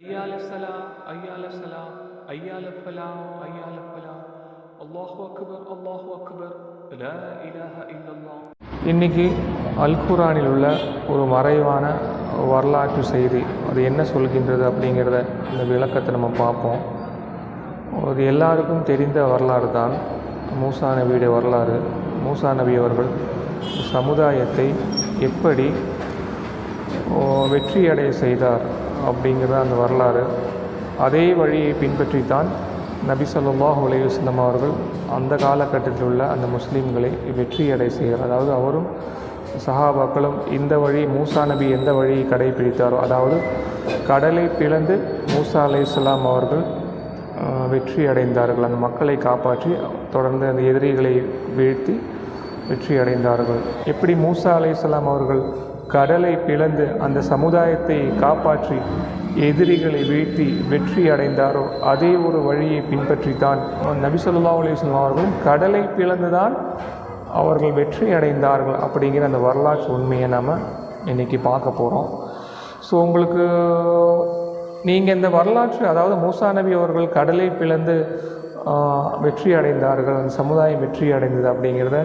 ஐயால சலா ஐயால சலா ஐயால ஃபலா ஐயால ஃபலா அல்லாஹு அக்பர் அல்லாஹு அக்பர் லா இலாஹ இன்னைக்கு அல்குரானில் உள்ள ஒரு மறைவான வரலாற்று செய்தி. அது என்ன சொல்கின்றது அப்படிங்கிறத இந்த விளக்கத்தை நம்ம பார்ப்போம். அது எல்லாருக்கும் தெரிந்த வரலாறு தான் மூசா நபியுடைய வரலாறு. மூசா நபி அவர்கள் சமுதாயத்தை எப்படி வெற்றியடைய செய்தார். அப்படிங்கிறது அந்த வரலாறு அதே வழியை பின்பற்றித்தான் நபி சொல்லாஹ் அலைஹி அவர்கள் அந்த காலகட்டத்தில் உள்ள அந்த முஸ்லீம்களை வெற்றியடை செய்கிறார். அதாவது அவரும் சஹாபாக்களும் இந்த வழி மூசா நபி எந்த வழியை கடைபிடித்தாரோ அதாவது கடலை பிளந்து மூசா அலைஹிஸ்ஸலாம் அவர்கள் வெற்றி அடைந்தார்கள் அந்த மக்களை காப்பாற்றி தொடர்ந்து அந்த எதிரிகளை வீழ்த்தி வெற்றி அடைந்தார்கள் எப்படி மூசா அலைஹிஸ்ஸலாம் அவர்கள் கடலை பிளந்து அந்த சமுதாயத்தை காப்பாற்றி எதிரிகளை வீழ்த்தி வெற்றி அடைந்தாரோ அதே ஒரு வழியை பின்பற்றித்தான். நபி அலிஸ்லாம் அலைஹி அவர்களும் கடலை பிளந்துதான் அவர்கள் வெற்றி அடைந்தார்கள் அப்படிங்கிற அந்த வரலாற்று உண்மையை நாம் இன்னைக்கு பார்க்க போகிறோம் ஸோ உங்களுக்கு நீங்கள் இந்த வரலாற்று அதாவது மூசா நபி அவர்கள் கடலை பிளந்து வெற்றி அடைந்தார்கள் அந்த சமுதாயம் வெற்றி அடைந்தது அப்படிங்கிறத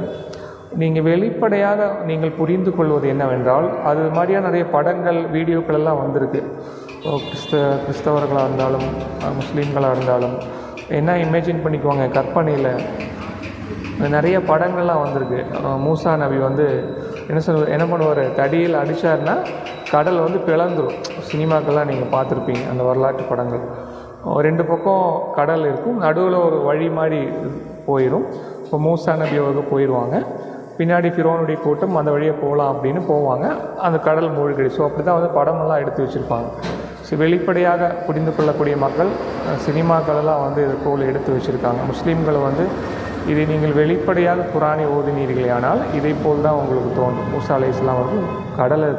நீங்கள் வெளிப்படையாக நீங்கள் புரிந்து கொள்வது என்னவென்றால் அது மாதிரியான நிறைய படங்கள் வீடியோக்கள் எல்லாம் வந்திருக்கு. கிறிஸ்த கிறிஸ்தவர்களாக இருந்தாலும் முஸ்லீம்களாக இருந்தாலும் என்ன இமேஜின் பண்ணிக்குவாங்க கற்பனையில்? நிறைய படங்கள்லாம் வந்திருக்கு. மூசா நபி வந்து என்ன சொல்வது என்ன பண்ணுவார்? தடியில் அடித்தார்னா கடல் வந்து பிளந்துடும் சினிமாக்கள்லாம் நீங்கள் பார்த்துருப்பீங்க அந்த வரலாற்று படங்கள். ரெண்டு பக்கம் கடல் இருக்கும் நடுவில் ஒரு வழி மாதிரி போயிடும் இப்போ மூசா நபி அவர்கள் போயிடுவாங்க பின்னாடி ஃபிரோனுடைய கூட்டம் அந்த வழியாக போகலாம் அப்படின்னு போவாங்க. அந்த கடல் மூழ்கடி. ஸோ அப்படி தான் வந்து படமெல்லாம் எடுத்து வச்சுருப்பாங்க. ஸோ வெளிப்படையாக புரிந்து கொள்ளக்கூடிய மக்கள் சினிமாக்களெல்லாம் வந்து இது போல் எடுத்து வச்சுருக்காங்க. முஸ்லீம்கள் வந்து இதை நீங்கள் வெளிப்படையாக குரானை ஓதினீர்களே ஆனால் இதை போல் தான் உங்களுக்கு தோணும் மூசா அலை இஸ்லாம் அவர்கள் கடலை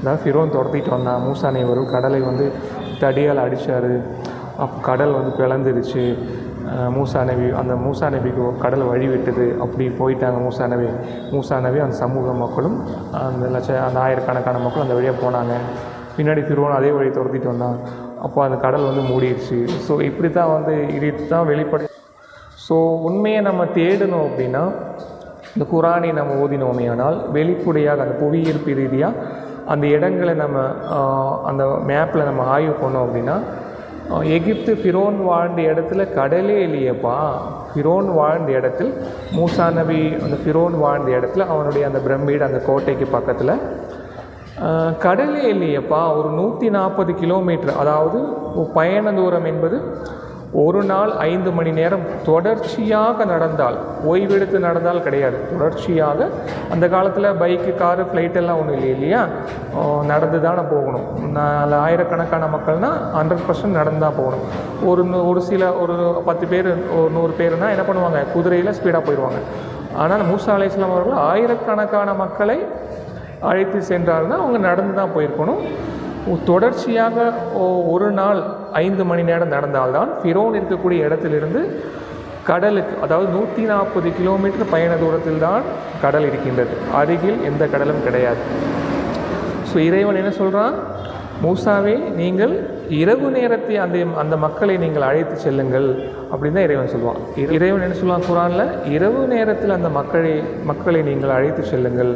அதாவது ஃபிரோன் துரத்திட்டு வந்தான். மூசா நபி கடலை வந்து தடியால் அடித்தார் அப்போ கடல் வந்து பிளந்துருச்சு மூசா நபி அந்த மூசா நபிக்கு கடல் வழிவிட்டது அப்படி போயிட்டாங்க மூசா நபி. மூசா நபி அந்த சமூக மக்களும் அந்த லட்ச அந்த ஆயிரக்கணக்கான மக்களும் அந்த வழியாக போனாங்க. பின்னாடி திருவோணம் அதே வழியை துரத்திட்டு வந்தான். அப்போ அந்த கடல் வந்து மூடிடுச்சு. ஸோ இப்படி தான் வந்து இது தான் வெளிப்படை ஸோ உண்மையை நம்ம தேடணும் அப்படின்னா இந்த குரானை நம்ம ஓதினோமே ஆனால் வெளிப்படையாக அந்த புவியீர்ப்பு ரீதியாக அந்த இடங்களை நம்ம அந்த மேப்பில் நம்ம ஆய்வு பண்ணோம் அப்படின்னா எகிப்து ஃபிரோன் வாழ்ந்த இடத்துல கடலே இல்லையப்பா. ஃபிரோன் வாழ்ந்த இடத்தில் மூசா நபி அந்த ஃபிரோன் வாழ்ந்த இடத்துல அவனுடைய அந்த பிரம்மீடு அந்த கோட்டைக்கு பக்கத்தில். கடலே இல்லையப்பா. ஒரு நூற்றி நாற்பது கிலோமீட்டர் அதாவது பயண தூரம் என்பது ஒரு நாள் ஐந்து மணி நேரம் தொடர்ச்சியாக நடந்தால் ஓய்வெடுத்து நடந்தால் கிடையாது. தொடர்ச்சியாக அந்த காலத்தில் பைக்கு காரு ஃப்ளைட் எல்லாம் ஒன்றும் இல்லை இல்லையா? நடந்து தானே போகணும். நாலு ஆயிரக்கணக்கான மக்கள்னால் ஹண்ட்ரட் பர்சன்ட் நடந்து தான் போகணும். ஒரு ஒரு சில ஒரு பத்து பேர் ஒரு நூறு பேர்னா என்ன பண்ணுவாங்க? குதிரையில் ஸ்பீடாக போயிடுவாங்க. ஆனால் மூசா அலையாம் அவர்கள் ஆயிரக்கணக்கான மக்களை அழைத்து சென்றார்னா அவங்க நடந்து தான் போயிருக்கணும். தொடர்ச்சியாக ஒரு நாள் ஐந்து மணி நேரம் நடந்தால்தான் ஃபிரோன் இருக்கக்கூடிய இடத்திலிருந்து கடலுக்கு அதாவது நூற்றி நாற்பது கிலோமீட்டர் பயண தூரத்தில் தான் கடல் இருக்கின்றது. அருகில் எந்த கடலும் கிடையாது. ஸோ இறைவன் என்ன சொல்கிறான் மூசாவே நீங்கள் இரவு நேரத்தை அந்த அந்த மக்களை நீங்கள் அழைத்து செல்லுங்கள் அப்படின்னு தான் இறைவன் சொல்லுவான் இறைவன் என்ன சொல்லுவான் குரானில்? இரவு நேரத்தில் அந்த மக்களை மக்களை நீங்கள் அழைத்து செல்லுங்கள்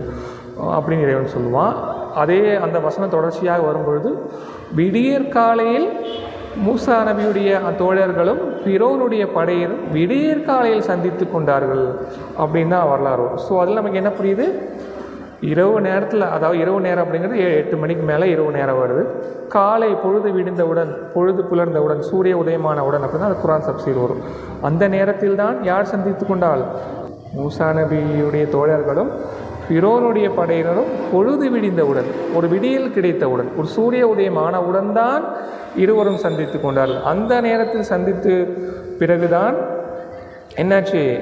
அப்படின்னு இறைவன் சொல்லுவான் அதே அந்த வசனம் தொடர்ச்சியாக வரும்பொழுது விடியற் காலையில் மூசா நபியுடைய தோழர்களும் பிறோனுடைய படையினரும் விடியற் காலையில் சந்தித்து கொண்டார்கள் அப்படின்னு தான் வரலாறு. ஸோ அதில் நமக்கு என்ன புரியுது? இரவு நேரத்தில் அதாவது இரவு நேரம் அப்படிங்கிறது ஏழு எட்டு மணிக்கு மேலே இரவு நேரம் வருது. காலை பொழுது விடிந்தவுடன் பொழுது புலர்ந்தவுடன் சூரிய உதயமானவுடன் அப்படின்னா அது குரான் சப்சீர் வரும். அந்த நேரத்தில் தான் யார் சந்தித்து கொண்டால் மூசா நபியுடைய தோழர்களும் பிரோனுடைய படையினரும் பொழுது விடிந்தவுடன் ஒரு விடியில் கிடைத்தவுடன் ஒரு சூரிய உதயம் ஆனவுடன் தான் இருவரும் சந்தித்து கொண்டார்கள். அந்த நேரத்தில் சந்தித்து பிறகுதான் என்னாச்சு?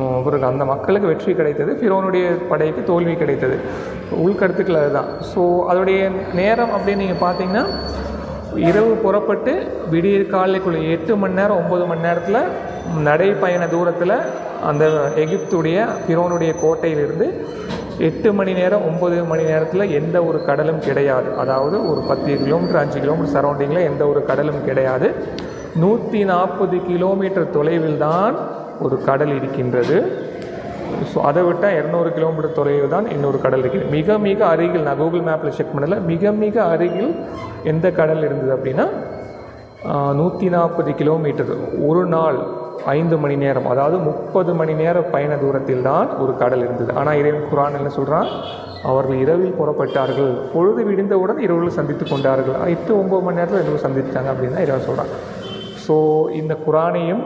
மு- அந்த மக்களுக்கு வெற்றி கிடைத்தது ஃபிரோனுடைய படைக்கு தோல்வி கிடைத்தது. உள்கருத்துக்கள் அதுதான். ஸோ அதோடைய நேரம் அப்படின்னு நீங்கள் பார்த்தீங்கன்னா இரவு புறப்பட்டு விடிய காலைக்குள்ளே எட்டு மணி நேரம் ஒம்பது மணி நேரத்தில் நடைப்பயண தூரத்தில் அந்த எகிப்துடைய ஃபிரோனுடைய கோட்டையிலிருந்து எட்டு மணி நேரம் ஒம்பது மணி நேரத்தில் எந்த ஒரு கடலும் கிடையாது. அதாவது ஒரு பத்து கிலோமீட்டர் அஞ்சு கிலோமீட்டர் சரௌண்டிங்கில் எந்த ஒரு கடலும் கிடையாது. நூற்றி நாற்பது கிலோமீட்டர் தொலைவில் தான் ஒரு கடல் இருக்கின்றது. ஸோ அதை விட்டால் இரநூறு கிலோமீட்டர் தொலைவில் தான் இன்னொரு கடல் இருக்குது. மிக மிக அருகில் நான் கூகுள் மேப்பில் செக் பண்ணல மிக மிக அருகில் எந்த கடல் இருந்தது அப்படின்னா நூற்றி நாற்பது கிலோமீட்டர். ஒரு நாள் ஐந்து மணி நேரம் அதாவது முப்பது மணி நேர பயண தூரத்தில் தான் ஒரு கடல் இருந்தது. ஆனால் இறைவன் குரான் என்ன சொல்கிறான் அவர்கள் இரவில் புறப்பட்டார்கள். பொழுது விடிந்தவுடன் இரவில் சந்தித்து கொண்டார்கள். எட்டு ஒம்பது மணி நேரத்தில் இரவு சந்தித்தாங்க அப்படின்னு தான் இறைவன் சொல்கிறான் ஸோ இந்த குரானையும்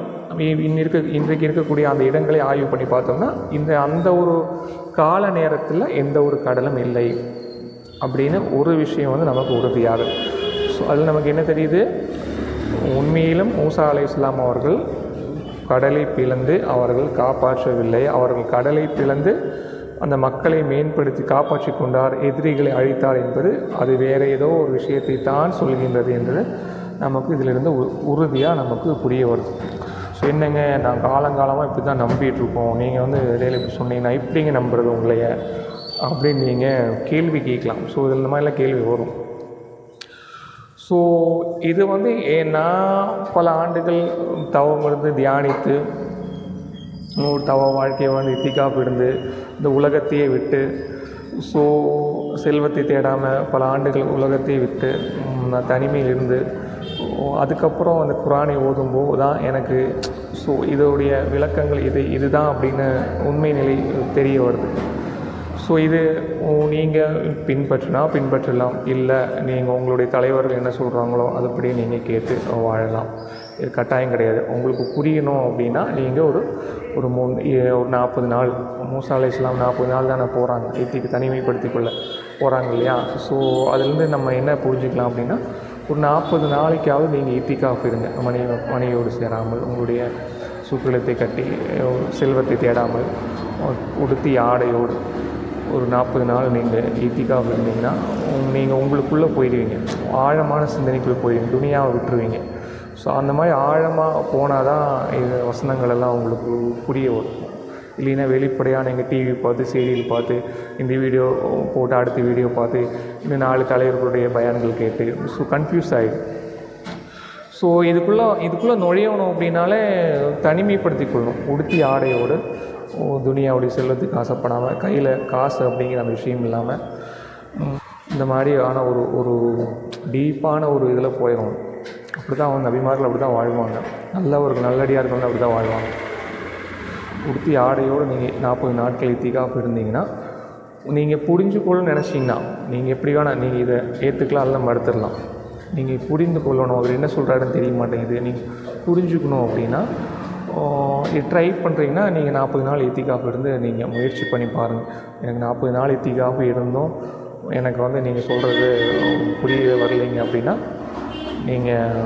இன்னிருக்க இருக்க இன்றைக்கு இருக்கக்கூடிய அந்த இடங்களை ஆய்வு பண்ணி பார்த்தோம்னா இந்த அந்த ஒரு கால நேரத்தில் எந்த ஒரு கடலும் இல்லை அப்படின்னு ஒரு விஷயம் வந்து நமக்கு உறுதியாகுது ஸோ அதில் நமக்கு என்ன தெரியுது? உண்மையிலும் மூசா அலை இஸ்லாம் அவர்கள் கடலை பிளந்து அவர்கள் காப்பாற்றவில்லை. அவர்கள் கடலை பிளந்து அந்த மக்களை மேம்படுத்தி காப்பாற்றி கொண்டார் எதிரிகளை அழித்தார் என்பது அது வேறு ஏதோ ஒரு விஷயத்தை தான் சொல்கின்றது என்பது நமக்கு இதிலிருந்து உறுதியாக நமக்கு புரிய வருது. ஸோ என்னங்க நான் காலங்காலமாக இப்படி தான் நம்பிகிட்ருக்கோம் நீங்கள் வந்து இடையில இப்படி சொன்னீங்கன்னா இப்படிங்க நம்புறது உங்களைய அப்படின்னு நீங்கள் கேள்வி கேட்கலாம். ஸோ இதில் இந்த மாதிரிலாம் கேள்வி வரும். ஸோ இது வந்து நான் பல ஆண்டுகள் தவம் இருந்து தியானித்து ஒரு தவ வாழ்க்கையை வந்து இத்திக்கா இருந்து இந்த உலகத்தையே விட்டு ஸோ செல்வத்தை தேடாமல் பல ஆண்டுகள் உலகத்தையே விட்டு நான் தனிமையில் இருந்து அதுக்கப்புறம் அந்த குரானை ஓதும்போது தான் எனக்கு ஸோ இதோடைய விளக்கங்கள் இது இதுதான் அப்படின்னு உண்மை நிலை தெரிய வருது. ஸோ இது நீங்கள் பின்பற்றினா பின்பற்றலாம். இல்லை நீங்கள் உங்களுடைய தலைவர்கள் என்ன சொல்கிறாங்களோ அதுபடி நீங்கள் கேட்டு வாழலாம். இது கட்டாயம் கிடையாது. உங்களுக்கு புரியணும் அப்படின்னா நீங்கள் ஒரு ஒரு மூணு ஒரு நாற்பது நாள் மூசா இஸ்லாம் நாற்பது நாள் தானே போகிறாங்க இத்திக்கு தனிமைப்படுத்திக்கொள்ள போகிறாங்க இல்லையா? ஸோ அதுலேருந்து நம்ம என்ன புரிஞ்சுக்கலாம் அப்படின்னா ஒரு நாற்பது நாளைக்காவது நீங்கள் இத்திக்காக இருங்க மனைவி மனைவியோடு சேராமல் உங்களுடைய சுற்றுலத்தை கட்டி செல்வத்தை தேடாமல் உடுத்தி ஆடையோடு. ஒரு நாற்பது நாள் நீங்கள் ஈத்திக்காக இருந்தீங்கன்னா நீங்கள் உங்களுக்குள்ளே போயிடுவீங்க. ஆழமான சிந்தனைக்குள்ளே போயிடுவீங்க. துணியாக விட்டுருவீங்க. ஸோ அந்த மாதிரி ஆழமாக போனால் தான் இது வசனங்களெல்லாம் உங்களுக்கு புரிய வரும். இல்லைன்னா வெளிப்படையாக நீங்கள் டிவி பார்த்து சீரியல் பார்த்து இந்த வீடியோ போட்டு அடுத்த வீடியோ பார்த்து இந்த நாலு தலைவர்களுடைய பயான்கள் கேட்டு ஸோ கன்ஃபியூஸ் ஆகிடும் ஸோ இதுக்குள்ளே இதுக்குள்ளே நுழையணும் அப்படின்னாலே தனிமைப்படுத்தி கொள்ளணும். உடுத்தி ஆடையோடு துனியாவுடைய செல்வத்துக்கு ஆசைப்படாமல் கையில் காசு அப்படிங்கிற அந்த விஷயம் இல்லாமல் இந்த மாதிரியான ஒரு ஒரு டீப்பான ஒரு இதில் போயிடும் அப்படி தான் அவங்க அபிமார்கள் அப்படி தான் வாழ்வாங்க. நல்ல ஒரு நல்லடியாக நல்லடியார்கள் அப்படி தான் வாழ்வாங்க. உடுத்தி ஆடையோடு நீங்கள் நாற்பது நாட்கள் இத்திக்காக இருந்தீங்கன்னா நீங்கள் புரிஞ்சுக்கொள்ளணும்னு நினச்சிங்கன்னா நீங்கள் எப்படி வேணால் நீங்கள் இதை ஏற்றுக்கலாம் எல்லாம் மறுத்துடலாம். நீங்கள் புரிந்து கொள்ளணும். அவர் என்ன சொல்கிறாருன்னு தெரிய மாட்டேங்குது. நீங்கள் புரிஞ்சுக்கணும் அப்படின்னா ட்ரை பண்ணுறீங்கன்னா நீங்கள் நாற்பது நாள் இத்திகாஃப் இருந்து நீங்கள் முயற்சி பண்ணி பாருங்கள் எனக்கு நாற்பது நாள் இத்திகாஃப் இருந்தும் எனக்கு வந்து நீங்கள் சொல்கிறது புரிய வரலைங்க அப்படின்னா நீங்கள்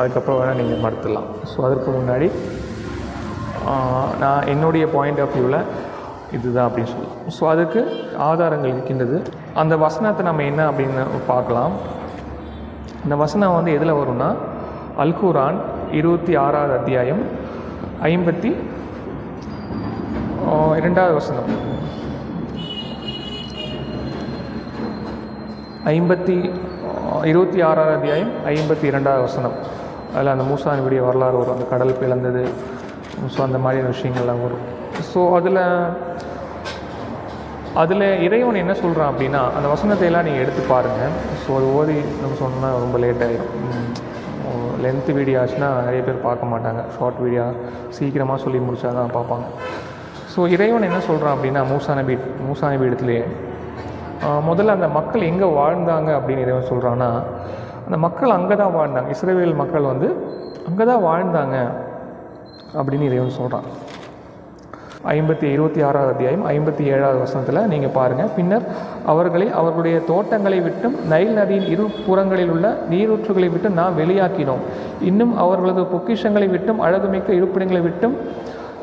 அதுக்கப்புறம் வேணால் நீங்கள் மறுத்துடலாம். ஸோ அதற்கு முன்னாடி நான் என்னுடைய பாயிண்ட் ஆஃப் வியூவில் இதுதான் அப்படின்னு சொல்லலாம். ஸோ அதுக்கு ஆதாரங்கள் இருக்கின்றது. அந்த வசனத்தை நம்ம என்ன அப்படின்னு பார்க்கலாம். இந்த வசனம் வந்து எதில் வரும்னா அல்குரான் இருபத்தி ஆறாவது அத்தியாயம் ஐம்பத்தி இரண்டாவது வசனம் ஐம்பத்தி இருபத்தி ஆறாவது அத்தியாயம் ஐம்பத்தி இரண்டாவது வசனம் அதில் அந்த மூசானுடைய வரலாறு வரும். அந்த கடல் பிளந்தது. ஸோ அந்த மாதிரியான விஷயங்கள்லாம் வரும். ஸோ அதில் அதில் இறைவன் என்ன சொல்கிறான் அப்படின்னா அந்த வசனத்தை எல்லாம் நீங்கள் எடுத்து பாருங்கள் ஸோ அது ஓதி நம்ம சொன்னால் ரொம்ப லேட் ஆகிடும் லென்த்து வீடியோ ஆச்சுன்னா நிறைய பேர் பார்க்க மாட்டாங்க. ஷார்ட் வீடியோ சீக்கிரமாக சொல்லி முடிச்சா தான் பார்ப்பாங்க. ஸோ இறைவன் என்ன சொல்கிறான் அப்படின்னா மூசா நபி மூசா நபி இடத்துலையே முதல்ல அந்த மக்கள் எங்கே வாழ்ந்தாங்க அப்படின்னு இறைவன் சொல்கிறான்னா அந்த மக்கள் அங்கே தான் வாழ்ந்தாங்க. இஸ்ரேவேல் மக்கள் வந்து அங்கே தான் வாழ்ந்தாங்க அப்படின்னு இறைவன் சொல்கிறான் ஐம்பத்தி இருபத்தி ஆறாவது அத்தியாயம் ஐம்பத்தி ஏழாவது வசனத்தில் நீங்கள் பாருங்கள் பின்னர் அவர்களை அவர்களுடைய தோட்டங்களை விட்டும் நைல் நதியின் இரு புறங்களில் உள்ள நீரூற்றுகளை விட்டு நாம் வெளியாக்கினோம். இன்னும் அவர்களது பொக்கிஷங்களை விட்டும் அழகுமிக்க இருப்பிடங்களை விட்டும்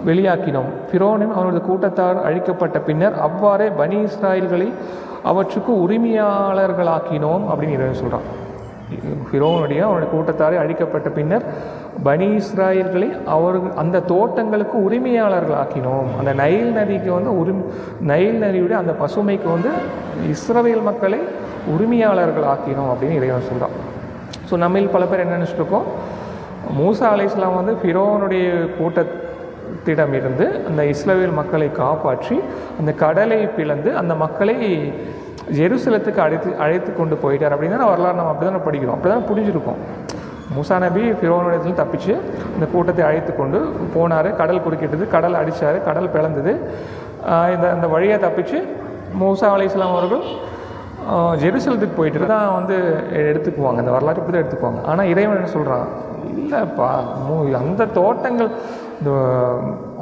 வெளியாக்கினோம். ஃபிரோனும் அவரது கூட்டத்தார் அழிக்கப்பட்ட பின்னர் அவ்வாறே பனி இஸ்ராயல்களை அவற்றுக்கு உரிமையாளர்களாக்கினோம் அப்படின்னு சொல்கிறான் ஃபிரோனுடைய அவனுடைய கூட்டத்தாரை அழிக்கப்பட்ட பின்னர் பனி இஸ்ராயல்களை அவர்கள் அந்த தோட்டங்களுக்கு உரிமையாளர்கள் ஆக்கினோம் அந்த நைல் நதிக்கு வந்து உரிமை நைல் நதியுடைய அந்த பசுமைக்கு வந்து இஸ்ரவேல் மக்களை உரிமையாளர்கள் ஆக்கினோம் அப்படின்னு இறைவன் சொல்கிறான் ஸோ நம்மில் பல பேர் என்ன நினச்சிட்டு இருக்கோம் மூசா அலைஸ்லாம் வந்து ஃபிரோனுடைய கூட்டத்திடம் இருந்து அந்த இஸ்ரவேல் மக்களை காப்பாற்றி அந்த கடலை பிளந்து அந்த மக்களை ஜெருசலத்துக்கு அழைத்து அழைத்து கொண்டு போயிட்டார் அப்படின்னு தான் வரலாறு நம்ம அப்படி தான் படிக்கிறோம். அப்படி தான் புரிஞ்சிருக்கோம். மூசா நபி ஃபிரோனுடையத்தில் தப்பிச்சு இந்த கூட்டத்தை அழைத்து கொண்டு போனார். கடல் குறுக்கிட்டது கடல் அடித்தார் கடல் பிளந்தது. இந்த அந்த வழியை தப்பிச்சு மூசா அலைஹிஸ்ஸலாம் அவர்கள் ஜெருசலத்துக்கு போயிட்டு தான் வந்து எடுத்துக்குவாங்க. அந்த வரலாற்று இப்படி தான் எடுத்துக்குவாங்க. ஆனால் இறைவன் என்ன சொல்கிறான் இல்லைப்பா மூ அந்த தோட்டங்கள் இந்த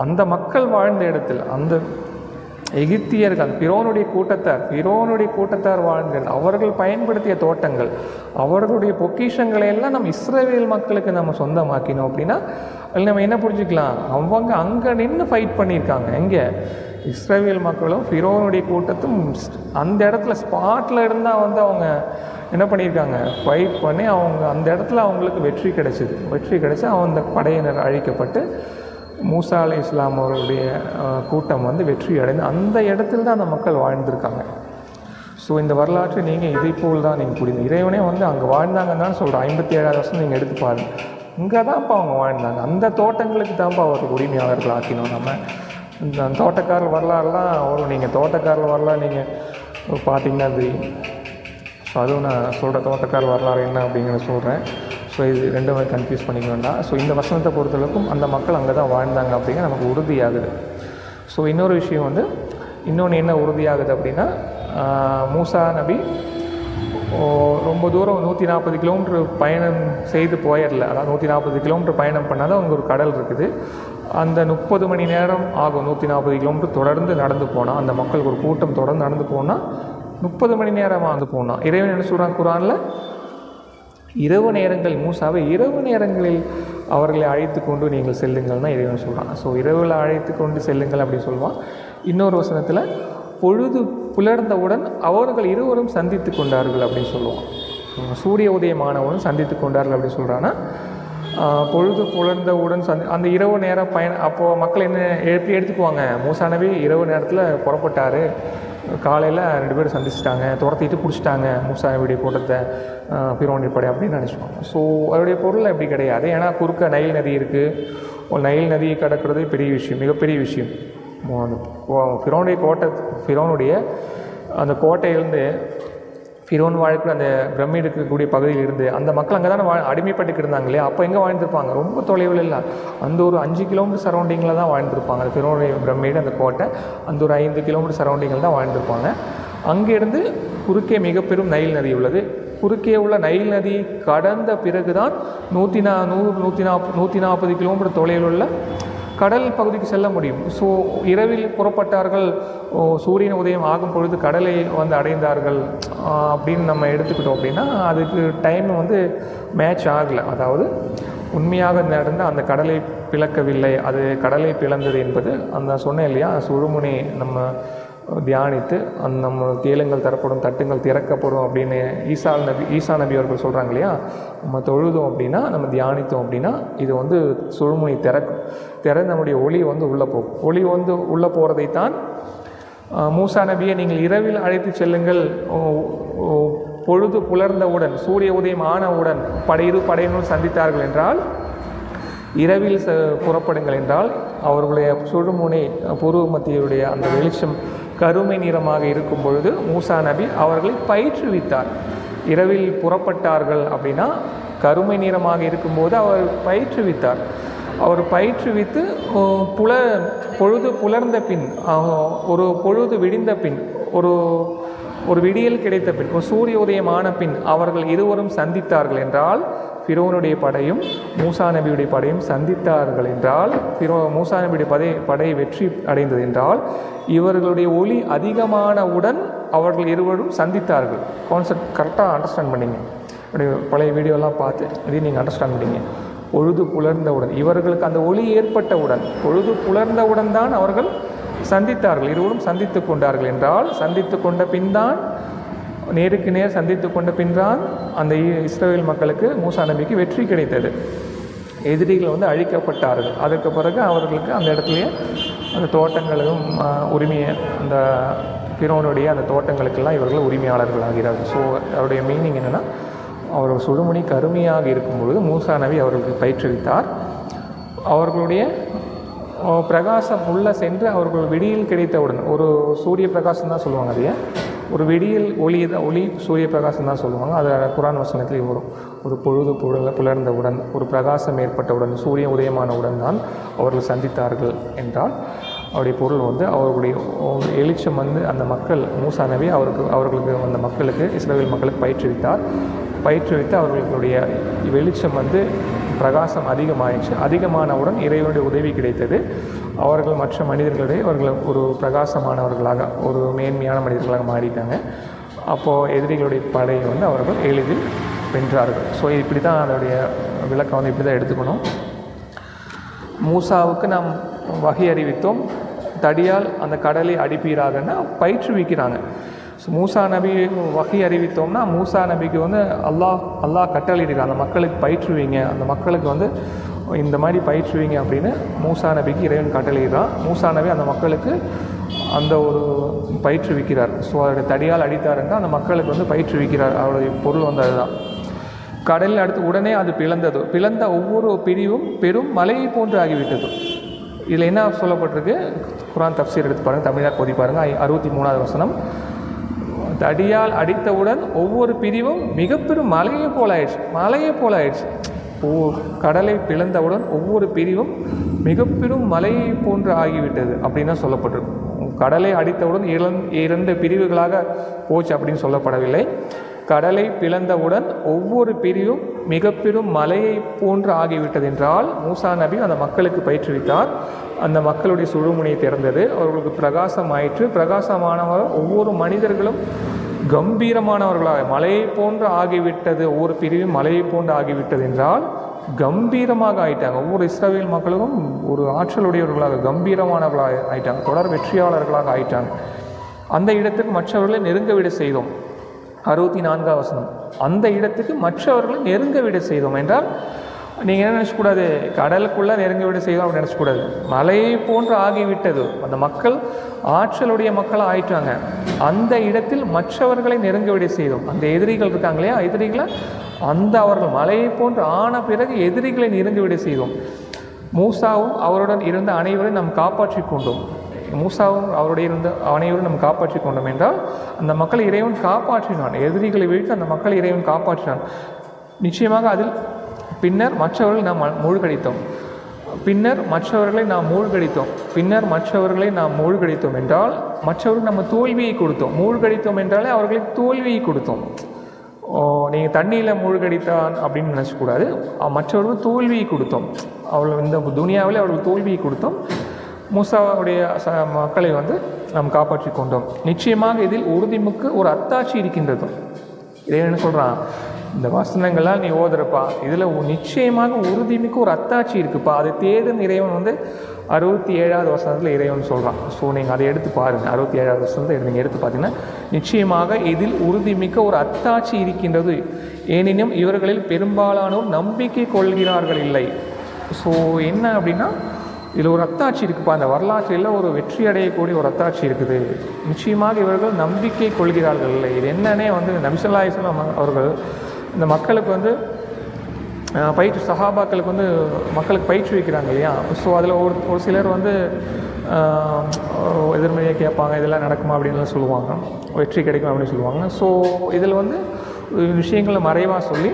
அந்த மக்கள் வாழ்ந்த இடத்தில் அந்த எகிப்தியர்கள் பிரோனுடைய கூட்டத்தார் பிரோனுடைய கூட்டத்தார் வாழ்ந்த அவர்கள் பயன்படுத்திய தோட்டங்கள் அவர்களுடைய பொக்கிஷங்களை எல்லாம் நம்ம இஸ்ரேவியல் மக்களுக்கு நம்ம சொந்தமாக்கினோம் அப்படின்னா அதில் நம்ம என்ன புரிஞ்சுக்கலாம்? அவங்க அங்கே நின்று ஃபைட் பண்ணியிருக்காங்க. எங்கே? இஸ்ரேவியல் மக்களும் ஃபிரோனுடைய கூட்டத்தும் அந்த இடத்துல ஸ்பாட்டில் இருந்தால் வந்து அவங்க என்ன பண்ணியிருக்காங்க? ஃபைட் பண்ணி அவங்க அந்த இடத்துல அவங்களுக்கு வெற்றி கிடைச்சிது. வெற்றி கிடைச்சி அந்த படையினர் அழிக்கப்பட்டு மூசா அலி இஸ்லாம் அவர்களுடைய கூட்டம் வந்து வெற்றி அடைந்து அந்த இடத்துல தான் அந்த மக்கள் வாழ்ந்திருக்காங்க. ஸோ இந்த வரலாற்றை நீங்கள் இதை போல் தான் நீங்கள் புரியுது இறைவனே வந்து அங்கே வாழ்ந்தாங்கன்னு தான் சொல்கிறேன் ஐம்பத்தி ஏழாவது வருஷம் நீங்கள் எடுத்து பாருங்கள் இங்கே தான்ப்பா அவங்க வாழ்ந்தாங்க. அந்த தோட்டங்களுக்கு தான்ப்பா அவர் உரிமையாளர்கள் ஆக்கினோம் நம்ம. இந்த தோட்டக்காரர் வரலாறுலாம் வரும் நீங்கள் தோட்டக்காரர் வரலாறு நீங்கள் பார்த்தீங்கன்னா தெரியும். ஸோ அதுவும் நான் சொல்கிற தோட்டக்கார் வரலாறு என்ன அப்படிங்கிறத சொல்கிறேன் ஸோ இது ரெண்டுமே கன்ஃபியூஸ் பண்ணிக்கணும்னா ஸோ இந்த வசனத்தை பொறுத்தளவுக்கும் அந்த மக்கள் அங்கே தான் வாழ்ந்தாங்க அப்படிங்கிற நமக்கு உறுதியாகுது. ஸோ இன்னொரு விஷயம் வந்து இன்னொன்று என்ன உறுதியாகுது அப்படின்னா மூசா நபி ஓ, ரொம்ப தூரம் நூற்றி நாற்பது கிலோமீட்டர் பயணம் செய்து போயிடல. அதாவது நூற்றி நாற்பது கிலோமீட்டர் பயணம் பண்ணாலும் அங்கே ஒரு கடல் இருக்குது. அந்த முப்பது மணி நேரம் ஆகும். நூற்றி நாற்பது கிலோமீட்டர் தொடர்ந்து நடந்து போனால் அந்த மக்களுக்கு ஒரு கூட்டம் தொடர்ந்து நடந்து போனால் முப்பது மணி நேரம் ஆகுது போனால் இறைவன் என்ன சொல்கிறான் குரானில்? இரவு நேரங்கள் மூசாவை இரவு நேரங்களில் அவர்களை அழைத்து கொண்டு நீங்கள் செல்லுங்கள் தான் இறைவன் சொல்கிறான் ஸோ இரவில் அழைத்து கொண்டு செல்லுங்கள் அப்படின்னு சொல்லுவான் இன்னொரு வசனத்தில் பொழுது புலர்ந்தவுடன் அவர்கள் இருவரும் சந்தித்து கொண்டார்கள் அப்படின்னு சொல்லுவான். சூரிய உதயமானவுடன் சந்தித்து கொண்டார்கள் அப்படின்னு சொல்கிறான்னா பொழுது புலர்ந்தவுடன் சந்தி அந்த இரவு நேரம் பயணம் அப்போது மக்கள் என்ன எப்படி எடுத்துக்குவாங்க? மூசானவே இரவு நேரத்தில் புறப்பட்டார். காலையில் ரெண்டு பேரும் சந்திச்சிட்டாங்க. துரத்திட்டு பிடிச்சிட்டாங்க. மூசாவுடைய கூட்டத்தை பிரோனி படை அப்படின்னு நினச்சிப்பாங்க. ஸோ அதோடைய பொருள் அப்படி கிடையாது. ஏன்னா குறுக்க நைல் நதி இருக்குது ஒரு நைல் நதியை கடக்கிறது பெரிய விஷயம். மிகப்பெரிய விஷயம். அந்த ஃபிரோனுடைய கோட்டை ஃபிரோனுடைய அந்த கோட்டையிலேருந்து ஃபிரோன் வாழ்க்கையில் அந்த பிரமிடு இருக்கக்கூடிய பகுதியில் இருந்து அந்த மக்கள் அங்கே தானே வா அடிமைப்பட்டுக்கு இருந்தாங்களே அப்போ எங்கே வாழ்ந்துருப்பாங்க? ரொம்ப தொலைவில் இல்லை. அந்த ஒரு அஞ்சு கிலோமீட்டர் சரௌண்டிங்கில் தான் வாழ்ந்துருப்பாங்க. அந்த ஃபிரோனுடைய பிரமிடு அந்த கோட்டை அந்த ஒரு ஐந்து கிலோமீட்டர் சரௌண்டிங்கில் தான் வாழ்ந்துருப்பாங்க. அங்கேருந்து குறுக்கே மிக பெரும் நைல் நதி உள்ளது. குறுக்கே உள்ள நைல் நதி கடந்த பிறகு தான் நூற்றி நா நூறு நூற்றி நாற்பது நூற்றி நாற்பது கிலோமீட்டர் தொலைவில் உள்ள கடல் பகுதிக்கு செல்ல முடியும். ஸோ இரவில் புறப்பட்டார்கள் ஓ, சூரியன் உதயம் ஆகும் பொழுது கடலை வந்து அடைந்தார்கள் அப்படின்னு நம்ம எடுத்துக்கிட்டோம் அப்படின்னா அதுக்கு டைம் வந்து மேட்ச் ஆகலை. அதாவது உண்மையாக நடந்த அந்த கடலை பிளக்கவில்லை. அது கடலை பிளந்தது என்பது அந்த சொன்னேன் இல்லையா சுழுமுனை நம்ம தியானித்து அந்த நம்ம கேளுங்கள் தரப்படும் தட்டுங்கள் திறக்கப்படும் அப்படின்னு ஈசா நபி ஈசா நபி அவர்கள் சொல்கிறாங்க இல்லையா? நம்ம தொழுதோம் அப்படின்னா நம்ம தியானித்தோம் அப்படின்னா இது வந்து சுழுமுனை திறக்கும் திற நம்முடைய ஒளி வந்து உள்ளே போகும் ஒளி வந்து உள்ளே போகிறதைத்தான் மூசா நபியை நீங்கள் இரவில் அழைத்து செல்லுங்கள். பொழுது புலர்ந்தவுடன் சூரிய உதயம் ஆனவுடன் படையிரு படையினும் சந்தித்தார்கள் என்றால் இரவில் ச புறப்படுங்கள் என்றால் அவர்களுடைய சுழுமுனை பூர்வ மத்தியுடைய அந்த வெளிச்சம் கருமை நிறமாக இருக்கும் பொழுது மூசா நபி அவர்களை பயிற்றுவித்தார். இரவில் புறப்பட்டார்கள் அப்படின்னா கருமை நிறமாக இருக்கும்போது அவர் பயிற்றுவித்தார். அவர் பயிற்றுவித்து புல பொழுது புலர்ந்த பின் ஒரு பொழுது விடிந்த பின் ஒரு ஒரு விடியல் கிடைத்த பின் ஒரு சூரிய உதயமான பின் அவர்கள் இருவரும் சந்தித்தார்கள் என்றால் ஃபிரோனுடைய படையும் மூசா நபியுடைய படையும் சந்தித்தார்கள் என்றால் ஃபிரோ மூசா நபியுடைய படை படை வெற்றி அடைந்தது என்றால் இவர்களுடைய ஒளி அதிகமானவுடன் அவர்கள் இருவரும் சந்தித்தார்கள். கான்செப்ட் கரெக்டாக அண்டர்ஸ்டாண்ட் பண்ணீங்க. அப்படி பழைய வீடியோலாம் பார்த்து இதையும் நீங்கள் அண்டர்ஸ்டாண்ட் பண்ணீங்க. பொழுது புலர்ந்தவுடன் இவர்களுக்கு அந்த ஒளி ஏற்பட்டவுடன் பொழுது புலர்ந்தவுடன் தான் அவர்கள் சந்தித்தார்கள். இருவரும் சந்தித்து கொண்டார்கள் என்றால் சந்தித்து கொண்ட பின்தான் நேருக்கு நேர் சந்தித்து கொண்ட பின்தான் அந்த இ- மக்களுக்கு மூசா நபிக்கு வெற்றி கிடைத்தது. எதிரிகள் வந்து அழிக்கப்பட்டார்கள். அதற்கு பிறகு அவர்களுக்கு அந்த இடத்துலையே அந்த தோட்டங்களும் உரிமையை அந்த பிறவனுடைய அந்த தோட்டங்களுக்கெல்லாம் இவர்கள் உரிமையாளர்கள் ஆகிறார்கள் ஸோ அவருடைய மீனிங் என்னென்னா அவர் சுடுமணி கருமையாக இருக்கும் பொழுது மூசா நபி அவர்களுக்கு பயிற்றுவித்தார். அவர்களுடைய பிரகாசம் உள்ளே சென்று அவர்கள் விடியில் கிடைத்தவுடன் ஒரு சூரிய பிரகாசம் தான் சொல்லுவாங்க அதையே. ஒரு விடியல் ஒளி தான் ஒளி சூரிய பிரகாசம் தான் சொல்லுவாங்க. அது குரான் வசனத்திலேயே வரும். ஒரு பொழுது புழல புலர்ந்தவுடன் ஒரு பிரகாசம் ஏற்பட்டவுடன் சூரிய உதயமானவுடன் தான் அவர்கள் சந்தித்தார்கள் என்றால் அவருடைய பொருள் வந்து அவர்களுடைய எழுச்சம் வந்து அந்த மக்கள் மூசா நபி அவருக்கு அவர்களுக்கு அந்த மக்களுக்கு இஸ்ரேல் மக்களுக்கு பயிற்றுவித்தார். பயிற்றுவித்து அவர்களுடைய வெளிச்சம் வந்து பிரகாசம் அதிகமாயிடுச்சு அதிகமானவுடன் இறைவனுடைய உதவி கிடைத்தது. அவர்கள் மற்ற மனிதர்களிடையே அவர்கள் ஒரு பிரகாசமானவர்களாக ஒரு மேன்மையான மனிதர்களாக மாறிட்டாங்க. அப்போது எதிரிகளுடைய படையை வந்து அவர்கள் எளிதில் வென்றார்கள். ஸோ இப்படி தான் அதனுடைய விளக்கம் வந்து இப்படி தான் எடுத்துக்கணும். மூசாவுக்கு நாம் வகை அறிவித்தோம். தடியால் அந்த கடலை அடிப்பீராகன்னா பயிற்றுவிக்கிறாங்க. மூசா நபி வகை அறிவித்தோம்னா மூசா நபிக்கு வந்து அல்லாஹ் அல்லாஹ் கட்டளையிடுறான் அந்த மக்களுக்கு பயிற்றுவிங்க. அந்த மக்களுக்கு வந்து இந்த மாதிரி பயிற்றுவிங்க அப்படின்னு மூசா நபிக்கு இறைவன் கட்டளையிடுறான். மூசா நபி அந்த மக்களுக்கு அந்த ஒரு பயிற்றுவிக்கிறார். ஸோ அவருடைய தடியால் அடித்தாருன்னா அந்த மக்களுக்கு வந்து பயிற்றுவிக்கிறார். அவருடைய பொருள் வந்து அதுதான். கடலில் அடுத்து உடனே அது பிளந்தது. பிளந்த ஒவ்வொரு பிரிவும் பெரும் மலையை போன்று ஆகிவிட்டது. இதில் என்ன சொல்லப்பட்டிருக்கு? குரான் தப்சீர் எடுத்து பாருங்கள் தமிழாக கோதி பாருங்கள் அறுபத்தி மூணாவது வசனம். தடியால் அடித்தவுடன் ஒவ்வொரு பிரிவும் மிக பெரும் மலையை போல ஆயிடுச்சு மலையை போல ஆயிடுச்சு. ஓ கடலை பிளந்தவுடன் ஒவ்வொரு பிரிவும் மிக பெரும் மலையை போன்று ஆகிவிட்டது அப்படின்னு தான் கடலை அடித்தவுடன் இளம் இரண்டு பிரிவுகளாக போச்சு அப்படின்னு சொல்லப்படவில்லை. கடலை பிளந்தவுடன் ஒவ்வொரு பிரிவும் மிக பெரும் மலையை போன்று ஆகிவிட்டது என்றால் மூசா நபி அந்த மக்களுக்கு பயிற்றுவித்தார். அந்த மக்களுடைய சுழுமுனை திறந்தது. அவர்களுக்கு பிரகாசம் ஆயிற்று பிரகாசமானவர் ஒவ்வொரு மனிதர்களும் கம்பீரமானவர்களாக மலையை போன்று ஆகிவிட்டது. ஒவ்வொரு பிரிவும் மலையை போன்று ஆகிவிட்டது என்றால் கம்பீரமாக ஆயிட்டாங்க. ஒவ்வொரு இஸ்ரவேல் மக்களும் ஒரு ஆற்றலுடையவர்களாக கம்பீரமானவர்களாக ஆயிட்டாங்க. தொடர் வெற்றியாளர்களாக ஆயிட்டாங்க. அந்த இடத்துக்கு மற்றவர்களை நெருங்க விட செய்தோம். அறுபத்தி நான்காம் வசனம். அந்த இடத்துக்கு மற்றவர்களை நெருங்க விட செய்தோம் என்றால் நீங்கள் என்ன நினச்சக்கூடாது கடலுக்குள்ளே நெருங்கி விட செய்தோம் அப்படின்னு நினச்சக்கூடாது மலை போன்று ஆகிவிட்டது. அந்த மக்கள் ஆற்றலுடைய மக்களாக ஆயிட்டாங்க. அந்த இடத்தில் மற்றவர்களை நெருங்கி விட செய்தோம். அந்த எதிரிகள் இருக்காங்க இல்லையா? எதிரிகளை அந்த அவர்கள் மலையை போன்று ஆன பிறகு எதிரிகளை நெருங்கி விட செய்தோம். மூசாவும் அவருடன் இருந்த அனைவரையும் நாம் காப்பாற்றி கொண்டோம். மூசாவும் அவருடைய இருந்த அனைவரும் நாம் காப்பாற்றி கொண்டோம் என்றால் அந்த மக்களை இறைவன் காப்பாற்றினான். எதிரிகளை வீழ்த்து அந்த மக்களை இறைவன் காப்பாற்றினான். நிச்சயமாக அதில் பின்னர் மற்றவர்களை நாம் மூழ்கடித்தோம். பின்னர் மற்றவர்களை நாம் மூழ்கடித்தோம். பின்னர் மற்றவர்களை நாம் மூழ்கடித்தோம் என்றால் மற்றவர்கள் நம்ம தோல்வியை கொடுத்தோம். மூழ்கடித்தோம் என்றாலே அவர்களுக்கு தோல்வியை கொடுத்தோம். நீங்கள் தண்ணியில் மூழ்கடித்தான் அப்படின்னு நினச்சக்கூடாது மற்றவர்கள் தோல்வியை கொடுத்தோம். அவள் இந்த துனியாவில் அவர்களுக்கு தோல்வியை கொடுத்தோம். மூசாவுடைய ச மக்களை வந்து நாம் காப்பாற்றி கொண்டோம். நிச்சயமாக இதில் உறுதிமுக்கு ஒரு அத்தாட்சி இருக்கின்றது. இதை என்ன சொல்கிறான் இந்த வசனங்கள்லாம் நீ ஓதுறப்பா. இதில் நிச்சயமாக உறுதிமிக்க ஒரு அத்தாட்சி இருக்குப்பா. அதை தேடும் இறைவன் வந்து அறுபத்தி ஏழாவது வசனத்தில் இறைவன் சொல்கிறான் ஸோ நீங்கள் அதை எடுத்து பாருங்கள் அறுபத்தி ஏழாவது வசனத்தை நீங்கள் எடுத்து பார்த்தீங்கன்னா நிச்சயமாக இதில் உறுதிமிக்க ஒரு அத்தாட்சி இருக்கின்றது. ஏனெனும் இவர்களில் பெரும்பாலானோர் நம்பிக்கை கொள்கிறார்கள் இல்லை. ஸோ என்ன அப்படின்னா இதில் ஒரு அத்தாட்சி இருக்குப்பா. அந்த வரலாற்றில் ஒரு வெற்றி அடையக்கூடிய ஒரு அத்தாட்சி இருக்குது. நிச்சயமாக இவர்கள் நம்பிக்கை கொள்கிறார்கள் இல்லை. இது என்னன்னே வந்து நபிசல்லாஹிஸ்லாம் அவர்கள் இந்த மக்களுக்கு வந்து பயிற்சி சஹாபாக்களுக்கு வந்து மக்களுக்கு பயிற்சி வைக்கிறாங்க இல்லையா? ஸோ அதில் ஒரு ஒரு சிலர் வந்து எதிர்மையாக எதிர்மறையாக கேட்பாங்க இதெல்லாம் நடக்குமா அப்படின்லாம் சொல்லுவாங்க. வெற்றி கிடைக்கும் அப்படின்னு சொல்லுவாங்க. ஸோ இதில் வந்து விஷயங்களை மறைவாக சொல்லி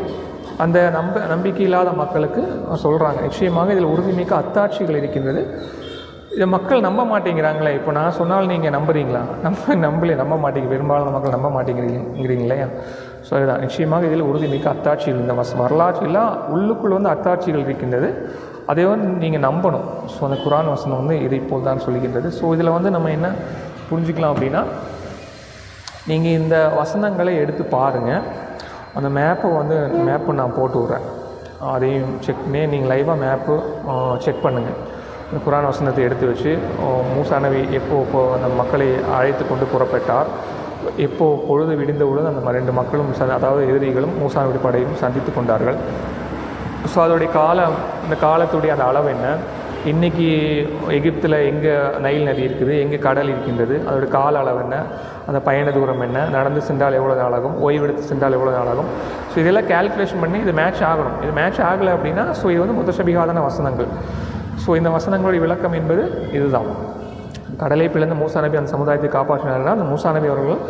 அந்த நம்ப நம்பிக்கை இல்லாத மக்களுக்கு சொல்கிறாங்க நிச்சயமாக இதில் உறுதிமிக்க அத்தாட்சிகள் இருக்கின்றது. இதை மக்கள் நம்ப மாட்டேங்கிறாங்களே. இப்போ நான் சொன்னால் நீங்கள் நம்புறீங்களா? நம்ம நம்பலே நம்ப மாட்டேங்க. பெரும்பாலான மக்கள் நம்ப மாட்டேங்கிறீங்கிறீங்களே ஸோ இதுதான் நிச்சயமாக இதில் உறுதிமிக்க அத்தாட்சிகள் இந்த வஸ் வரலாற்றிலாம் உள்ளுக்குள் வந்து அத்தாட்சிகள் இருக்கின்றது. அதை வந்து நீங்கள் நம்பணும். ஸோ அந்த குரான் வசனம் வந்து இதை போல் தான் சொல்லுகின்றது ஸோ இதில் வந்து நம்ம என்ன புரிஞ்சுக்கலாம் அப்படின்னா நீங்கள் இந்த வசனங்களை எடுத்து பாருங்கள் அந்த மேப்பை வந்து மேப்பு நான் போட்டு விட்றேன். அதையும் செக் பண்ணி நீங்கள் லைவாக மேப்பு செக் பண்ணுங்கள் இந்த குரான் வசனத்தை எடுத்து வச்சு அஹ், மூசா நபி எப்போ இப்போ அந்த மக்களை அழைத்து கொண்டு புறப்பட்டார்? எப்போ பொழுது விடிந்தவுடன் அந்த ரெண்டு மக்களும் ச- அதாவது எதிரிகளும் மூசாவுடைய படையும் சந்தித்து கொண்டார்கள். ஸோ அதோடைய காலம் இந்த காலத்துடைய அந்த அளவு என்ன? இன்றைக்கி எகிப்தில் எங்கே நைல் நதி இருக்குது எங்கே கடல் இருக்கின்றது அதோட கால அளவு என்ன? அந்த பயண தூரம் என்ன? நடந்து சென்றால் எவ்வளோ நாள் ஆகும்? ஓய்வெடுத்து சென்றால் எவ்வளோ நாள் ஆகும்? ஸோ இதெல்லாம் கேல்குலேஷன் பண்ணி இது மேட்ச் ஆகணும். இது மேட்ச் ஆகலை அப்படின்னா ஸோ இது வந்து முதசபிகாதான வசனங்கள். ஸோ இந்த வசனங்களுடைய விளக்கம் என்பது இதுதான். கடலை பிளந்த மூசா நபி அந்த சமுதாயத்தை காப்பாற்றினார்கள் அந்த மூசா நபி அவர்கள்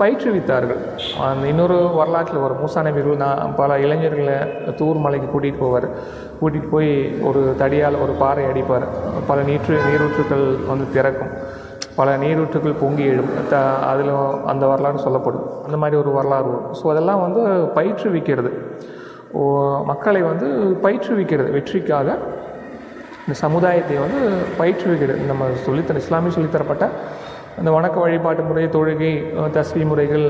பயிற்றுவித்தார்கள். அந்த இன்னொரு வரலாற்றில் ஒரு மூசா நபிகள் நான் பல இளைஞர்களை தூர் மலைக்கு கூட்டிகிட்டு போவார். கூட்டிகிட்டு போய் ஒரு தடியால் ஒரு பாறை அடிப்பார். பல நீற்று நீரூற்றுக்கள் வந்து திறக்கும். பல நீரூற்றுக்கள் பொங்கி எழும். த அதில் அந்த வரலாறு சொல்லப்படும். அந்த மாதிரி ஒரு வரலாறு வரும். ஸோ அதெல்லாம் வந்து பயிற்றுவிக்கிறது. ஓ மக்களை வந்து பயிற்றுவிக்கிறது வெற்றிக்காக. இந்த சமுதாயத்தை வந்து பயிற்றுவிக்கிறது நம்ம சொல்லித்தர இஸ்லாமிய சொல்லித்தரப்பட்ட அந்த வணக்க வழிபாட்டு முறை தொழுகை தஸ்வி முறைகள்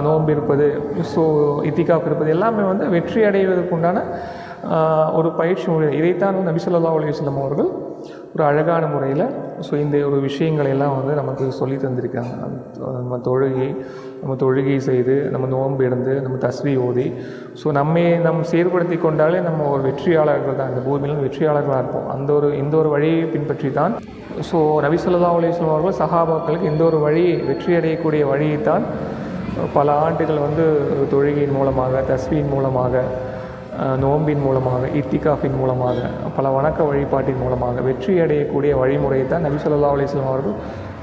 நோன்பு இருப்பது ஸோ இத்திகாப் இருப்பது எல்லாமே வந்து வெற்றி அடைவதற்குண்டான ஒரு பயிற்சி முறை. இதைத்தான் நபிசல்லா நபி ஸல்லல்லாஹு அவர்கள் ஒரு அழகான முறையில் ஸோ இந்த ஒரு விஷயங்களையெல்லாம் வந்து நமக்கு சொல்லி தந்திருக்காங்க. நம்ம தொழுகை நம்ம தொழுகை செய்து நம்ம நோன்பு இருந்து நம்ம தஸ்வி ஓதி. ஸோ நம்மை நம் சீர்படுத்தி கொண்டாலே நம்ம ஒரு வெற்றியாளர்கள் தான். இந்த பூமியில் வெற்றியாளர்களாக இருப்போம். அந்த ஒரு இந்த ஒரு வழியை பின்பற்றி தான் ஸோ நபிசல்லா ஸல்லல்லாஹு அவர்கள் சஹாபாக்களுக்கு இந்த ஒரு வழி வெற்றி அடையக்கூடிய வழியைத்தான் பல ஆண்டுகள் வந்து தொழுகையின் மூலமாக தஸ்வியின் மூலமாக நோம்பின் நோன்பின் மூலமாக இத்திகாஃபின் மூலமாக பல வணக்க வழிபாட்டின் மூலமாக வெற்றி அடையக்கூடிய வழிமுறையை தான் நபி சொல்லா அலிஸ்லாம் அவர்கள்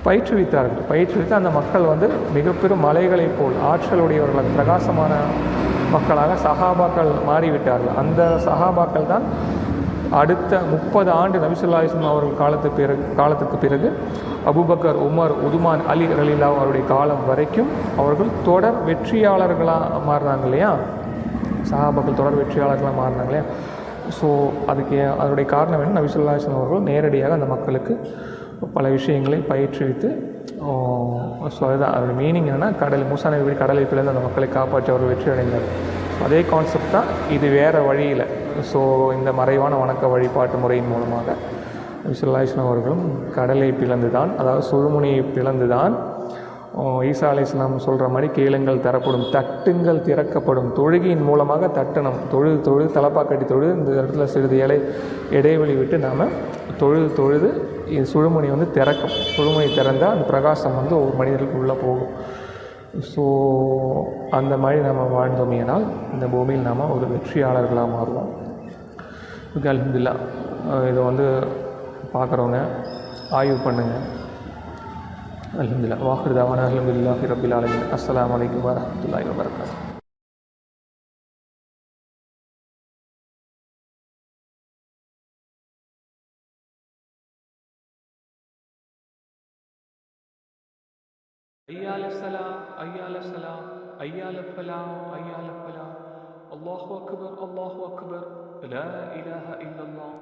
பயிற்றுவித்தார்கள். பயிற்றுவித்து அந்த மக்கள் வந்து மிக பெரும் மலைகளைப் போல் ஆற்றலுடையவர்கள் பிரகாசமான மக்களாக சஹாபாக்கள் மாறிவிட்டார்கள். அந்த சஹாபாக்கள் தான் அடுத்த முப்பது ஆண்டு நபிசுல்லா இஸ்லாம் அவர்கள் காலத்து பிறகு காலத்துக்கு பிறகு Abu Bakr Umar Uthman Ali ரலீலா அவருடைய காலம் வரைக்கும் அவர்கள் தொடர் வெற்றியாளர்களாக மாறினாங்க இல்லையா? சஹாபாக்கள் தொடர் வெற்றியாளர்களாக மாறினாங்களே. ஸோ அதுக்கு அதனுடைய காரணம் என்ன? நபிசுல்லாசன் அவர்கள் நேரடியாக அந்த மக்களுக்கு பல விஷயங்களை பயிற்றுவித்து ஸோ அதுதான். அதோட மீனிங் என்னென்னா கடல் மூசா நபி கடலை பிளந்து அந்த மக்களை காப்பாற்றி அவர் வெற்றி அடைந்தார். அதே கான்செப்ட் தான் இது வேறு வழியில். ஸோ இந்த மறைவான வணக்க வழிபாட்டு முறையின் மூலமாக விசுல்லா அவர்களும் கடலை பிளந்து தான் அதாவது சுழுமுனையை பிளந்து தான் ஈசா அலை இஸ்லாம் சொல்கிற மாதிரி கேளுங்கள் தரப்படும் தட்டுங்கள் திறக்கப்படும். தொழுகையின் மூலமாக தட்டணும். தொழுது தொழுது தலப்பாக்கட்டி தொழுது இந்த இடத்துல சிறிது இலை இடைவெளி விட்டு நாம் தொழுது தொழுது சுழுமணி வந்து திறக்கும். சுழுமணி திறந்தால் அந்த பிரகாசம் வந்து ஒவ்வொரு மனிதர்களுக்கு உள்ளே போகும். ஸோ அந்த மாதிரி நம்ம வாழ்ந்தோமையினால் இந்த பூமியில் நாம் ஒரு வெற்றியாளர்களாக மாறுவோம். ஓகே இதை வந்து பார்க்குறவங்க ஆய்வு பண்ணுங்கள் الحمد لله واخر دعوانا الحمد لله رب العالمين السلام عليكم ورحمة الله وبركاته أيال السلام أيال السلام أيال الفلاح أيال الفلاح الله أكبر الله أكبر لا إله إلا الله